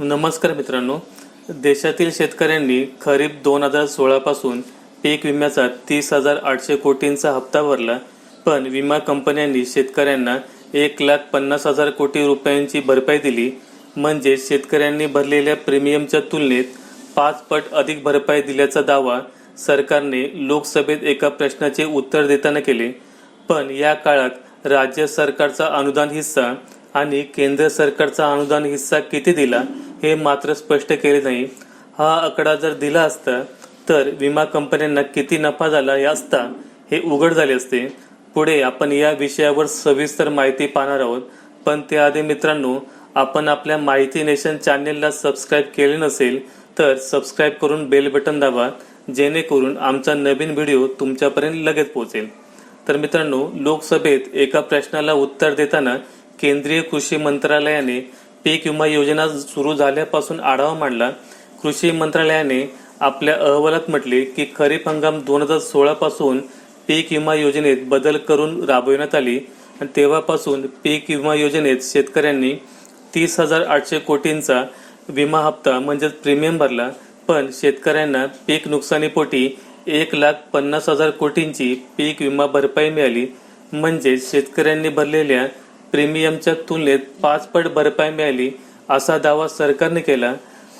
नमस्कार मित्रांनो. देशातील शेतकऱ्यांनी खरीप दोन हजार सोळापासून पीक विम्याचा तीस हजार आठशे कोटींचा हप्ता भरला. पण विमा कंपन्यांनी शेतकऱ्यांना एक लाख पन्नास हजार कोटी रुपयांची भरपाई दिली. म्हणजे शेतकऱ्यांनी भरलेल्या प्रीमियमच्या तुलनेत पाच पट अधिक भरपाई दिल्याचा दावा सरकारने लोकसभेत एका प्रश्नाचे उत्तर देताना केले. पण या काळात राज्य सरकारचा अनुदान हिस्सा आणि केंद्र सरकारचा अनुदान हिस्सा किती दिला? हे मात्र स्पष्ट केले नाही. हा आकडा जर दिला असता तर विमा कंपन्यांना किती नफा झाला हे असता हे उघड झाले असते. पुढे आपण या विषयावर सविस्तर माहिती पाहणार आहोत. पण त्याआधी मित्रांनो आपण आपल्या माहिती नेशन चॅनेलला सबस्क्राईब केले नसेल तर सबस्क्राईब करून बेल बटन दाबा जेणेकरून आमचा नवीन व्हिडिओ तुमच्यापर्यंत लगेच पोहोचेल. तर मित्रांनो लोकसभेत एका प्रश्नाला उत्तर देताना केंद्रीय कृषी मंत्रालयाने पीक विमा योजना सुरू झाल्यापासून आढावा मांडला. कृषी मंत्रालयाने आपल्या अहवालात म्हटले की खरीप हंगाम दोन हजार सोळा पासून पीक विमा योजनेत बदल करून राबविण्यात आली. आणि तेव्हापासून पीक विमा योजनेत शेतकऱ्यांनी तीस हजार आठशे कोटींचा विमा हप्ता म्हणजेच प्रीमियम भरला. पण शेतकऱ्यांना पीक नुकसानीपोटी एक लाख पन्नास हजार कोटींची पीक विमा भरपाई मिळाली. म्हणजेच शेतकऱ्यांनी भरलेल्या प्रीमियमच्या तुलनेत पाच पट भरपाई मिळाली असा दावा सरकारने केला.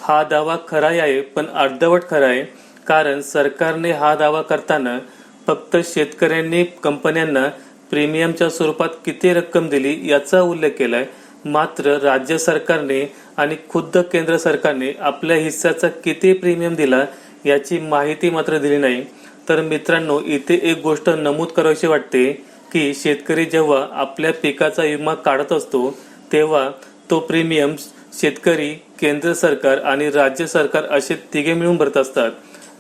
हा दावा खरा आहे पण अर्धवट खरा आहे कारण सरकारने हा दावा करताना फक्त शेतकऱ्यांनी कंपन्यांना प्रीमियमच्या स्वरूपात किती रक्कम दिली याचा उल्लेख केलाय. मात्र राज्य सरकारने आणि खुद्द केंद्र सरकारने आपल्या हिस्साचा किती प्रीमियम दिला याची माहिती मात्र दिली नाही. तर मित्रांनो इथे एक गोष्ट नमूद करावीशी वाटते. की शेतकरी जेव्हा आपल्या पिकाचा विमा काढत असतो तेव्हा तो प्रीमियम शेतकरी केंद्र सरकार आणि राज्य सरकार असे तिघे मिळून भरत असतात.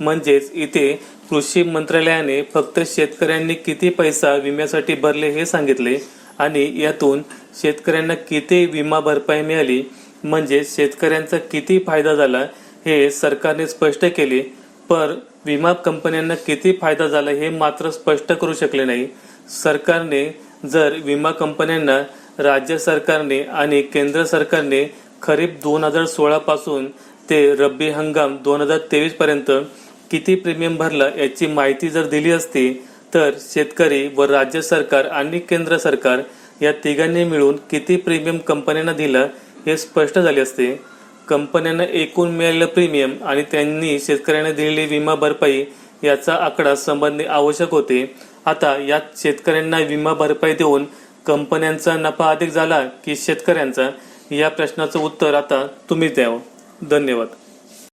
म्हणजेच इथे कृषी मंत्रालयाने फक्त शेतकऱ्यांनी किती पैसा विम्यासाठी भरले हे सांगितले आणि यातून शेतकऱ्यांना किती विमा भरपाई मिळाली म्हणजे शेतकऱ्यांचा किती फायदा झाला हे सरकारने स्पष्ट केले पर विमा कंपन्यांना किती फायदा झाला हे मात्र स्पष्ट करू शकले नाही. सरकारने जर विमा कंपन्यांना राज्य सरकारने आणि केंद्र सरकारने खरीप दोन हजार सोळा पासून ते रब्बी हंगाम दोन हजार तेवीस पर्यंत किती प्रीमियम भरला याची माहिती जर दिली असती तर शेतकरी व राज्य सरकार आणि केंद्र सरकार या तिघांनी मिळून किती प्रीमियम कंपन्यांना दिला हे स्पष्ट झाले असते. कंपन्यांना एकूण मिळालेलं प्रीमियम आणि त्यांनी शेतकऱ्यांना दिलेली विमा भरपाई याचा आकडा समजणे आवश्यक होते. आता यात शेतकऱ्यांना विमा भरपाई देऊन कंपन्यांचा नफा अधिक झाला की शेतकऱ्यांचा? या प्रश्नाचं उत्तर आता तुम्हीच द्यावं. धन्यवाद.